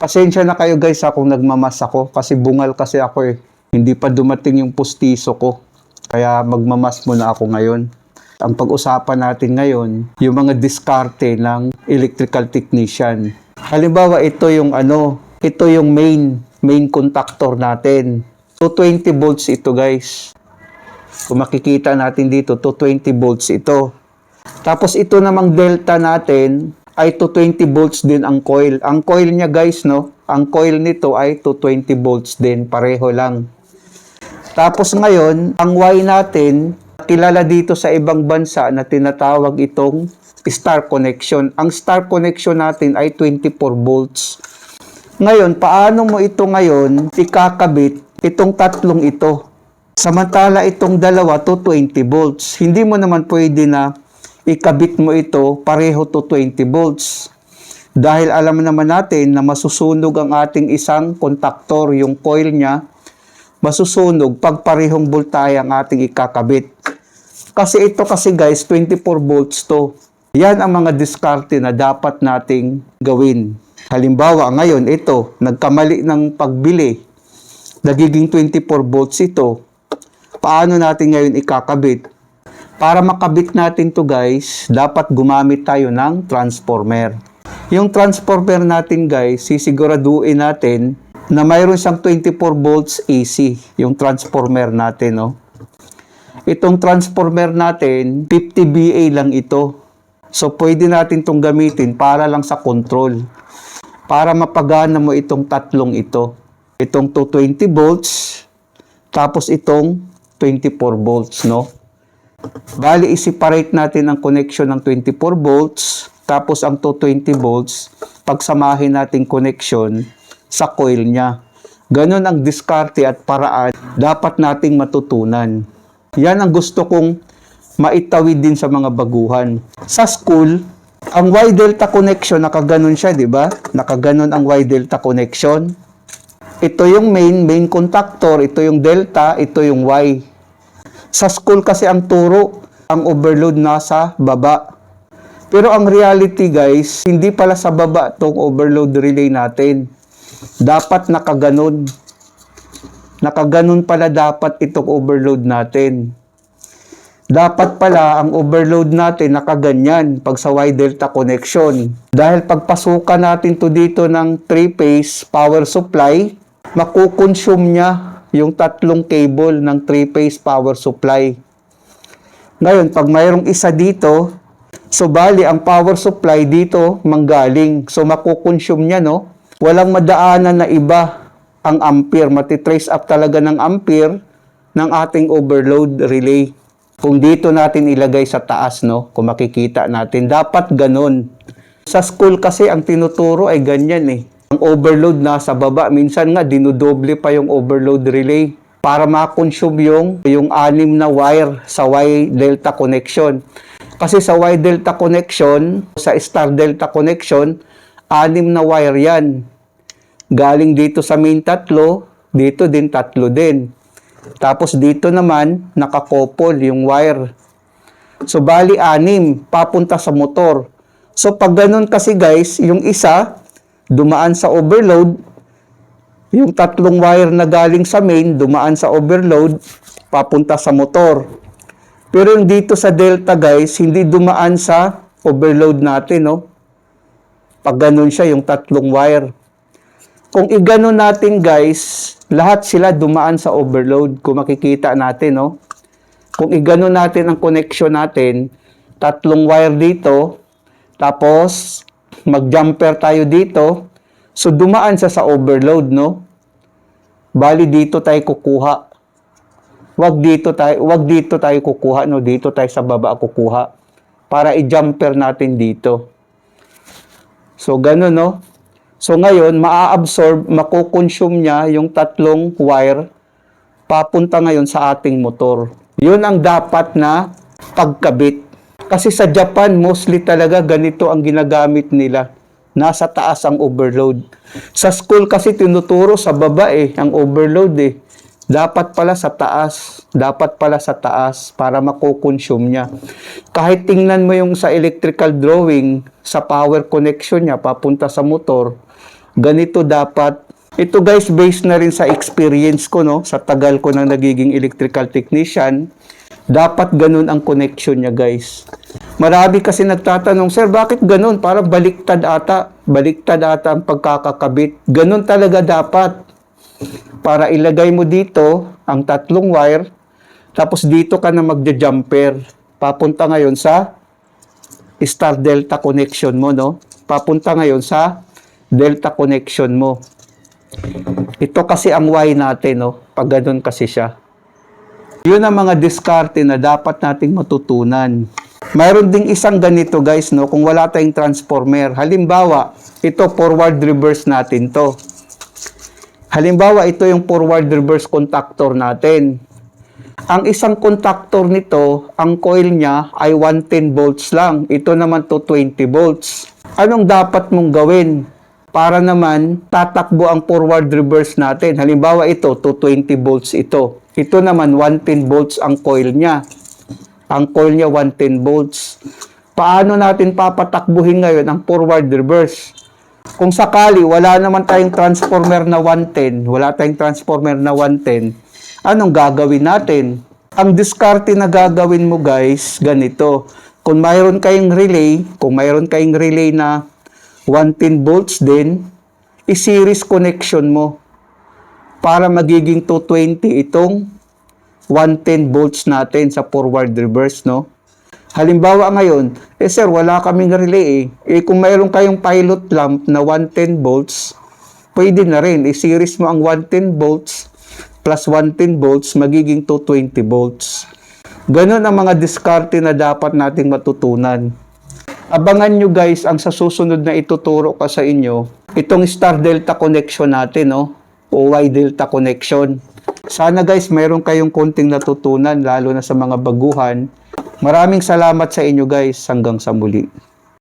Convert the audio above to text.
Pasensya na kayo guys ha kung nagmamas ako kasi bungal kasi ako eh. Hindi pa dumating yung pustiso ko. Kaya magmamas muna ako ngayon. Ang pag-usapan natin ngayon, yung mga diskarte ng electrical technician. Halimbawa, ito yung ano, ito yung main, main contactor natin. 220 volts ito guys. Kung makikita natin dito, 220 volts ito. Tapos ito namang delta natin ay 220 volts din ang coil. Ang coil niya guys, no? Ang coil nito ay 220 volts din, pareho lang. Tapos ngayon, ang Y natin, kilala dito sa ibang bansa na tinatawag itong star connection. Ang star connection natin ay 24 volts. Ngayon, paano mo ito ngayon ikakabit itong tatlong ito? Samantala itong dalawa to 20 volts. Hindi mo naman pwede na ikabit mo ito pareho to 20 volts. Dahil alam naman natin na masusunog ang ating isang kontaktor, yung coil niya, masusunog pag parehong voltahe ang ating ikakabit. Kasi ito kasi guys, 24 volts to. Yan ang mga diskarte na dapat nating gawin. Halimbawa, ngayon ito, nagkamali ng pagbili. Nagiging 24 volts ito. Paano natin ngayon ikakabit? Para makabit natin to guys, dapat gumamit tayo ng transformer. Yung transformer natin guys, sisiguraduhin natin na mayroon siyang 24 volts AC, yung transformer natin, no? Itong transformer natin, 50 VA lang ito. So, pwede natin itong gamitin para lang sa control. Para mapagana mo itong tatlong ito. Itong 220 volts, tapos itong 24 volts, no? Bali, i-separate natin ang connection ng 24 volts, tapos ang 220 volts, pagsamahin natin connection sa coil niya. Ganon ang diskarte at paraan dapat nating matutunan. Yan ang gusto kong maitawid din sa mga baguhan. Sa school, ang Y-delta connection, nakaganon siya, di ba? Nakaganon ang Y-delta connection. Ito yung main, main contactor, ito yung delta, ito yung Y. Sa school kasi ang turo, ang overload nasa baba. Pero ang reality guys, hindi pala sa baba tong overload relay natin. Dapat nakaganon. Nakaganon pala dapat itong overload natin. Dapat pala ang overload natin nakaganyan pag sa Y-delta connection. Dahil pagpasukan natin to dito ng 3-phase power supply, makukonsume niya yung tatlong cable ng 3-phase power supply. Ngayon, pag mayroong isa dito, so bali ang power supply dito manggaling. So makukonsume niya, no? Walang madaanan na iba ang ampere. Matitrace up talaga ng ampere ng ating overload relay. Kung dito natin ilagay sa taas, no? Kung makikita natin, dapat ganun. Sa school kasi ang tinuturo ay ganyan eh. Ang overload nasa baba, minsan nga dinudoble pa yung overload relay para ma-consume yung, yung anim na wire sa Y-delta connection. Kasi sa Y-delta connection, sa star-delta connection, anim na wire yan. Galing dito sa main tatlo, dito din tatlo din. Tapos dito naman, nakakopol yung wire. So, bali anim, papunta sa motor. So, pag ganun kasi guys, yung isa, dumaan sa overload, yung tatlong wire na galing sa main, dumaan sa overload, papunta sa motor. Pero yung dito sa delta guys, hindi dumaan sa overload natin, no? Pag ganun siya, yung tatlong wire. Kung igano natin guys, lahat sila dumaan sa overload. Kung makikita natin, no? Kung igano natin ang connection natin, tatlong wire dito, tapos mag-jumper tayo dito, so dumaan siya sa overload, no? Bali dito tayo kukuha. Wag dito tayo, wag dito tayo kukuha, no? Dito tayo sa baba kukuha para i-jumper natin dito. So ganun, no? So ngayon, maa-absorb, makukonsume niya yung tatlong wire papunta ngayon sa ating motor. Yun ang dapat na pagkabit. Kasi sa Japan, mostly talaga ganito ang ginagamit nila. Nasa taas ang overload. Sa school kasi tinuturo sa baba eh, ang overload eh. Dapat pala sa taas. Dapat pala sa taas para makukonsume niya. Kahit tingnan mo yung sa electrical drawing, sa power connection niya papunta sa motor, ganito dapat. Ito guys, based na rin sa experience ko, no? Sa tagal ko nang nagiging electrical technician, dapat ganun ang connection niya guys. Marami kasi nagtatanong, Sir, bakit ganun? Parang baliktad ata. Baliktad ata ang pagkakakabit. Ganun talaga dapat. Para ilagay mo dito ang tatlong wire, tapos dito ka na magja-jumper. Papunta ngayon sa star delta connection mo, no? Papunta ngayon sa delta connection mo. Ito kasi ang Y natin, no? Pag ganun kasi siya. Yun ang mga diskarte na dapat nating matutunan. Mayroon ding isang ganito guys, no? Kung wala tayong transformer. Halimbawa, ito forward reverse natin to. Halimbawa, ito yung forward reverse contactor natin. Ang isang contactor nito, ang coil niya ay 110 volts lang. Ito naman to 20 volts. Anong dapat mong gawin? Para naman tatakbo ang forward reverse natin. Halimbawa ito, to 20 volts ito. Ito naman 110 volts ang coil niya. Ang coil niya 110 volts. Paano natin papatakbuhin ngayon ang forward reverse? Kung sakali wala naman tayong transformer na 110, wala tayong transformer na 110, anong gagawin natin? Ang diskarte na gagawin mo guys, ganito. Kung mayroon kayong relay, kung mayroon kayong relay na 110 volts din, i-series connection mo para magiging 220 itong 110 volts natin sa forward reverse, no? Halimbawa ngayon, eh sir, wala kaming relay eh. Eh kung mayroon kayong pilot lamp na 110 volts, pwede na rin. I-series mo ang 110 volts plus 110 volts, magiging 220 volts. Ganon ang mga diskarte na dapat nating matutunan. Abangan nyo guys ang sa susunod na ituturo ko sa inyo, itong star delta connection natin, no? O Y delta connection. Sana guys, mayroon kayong konting natutunan, lalo na sa mga baguhan. Maraming salamat sa inyo guys. Hanggang sa muli.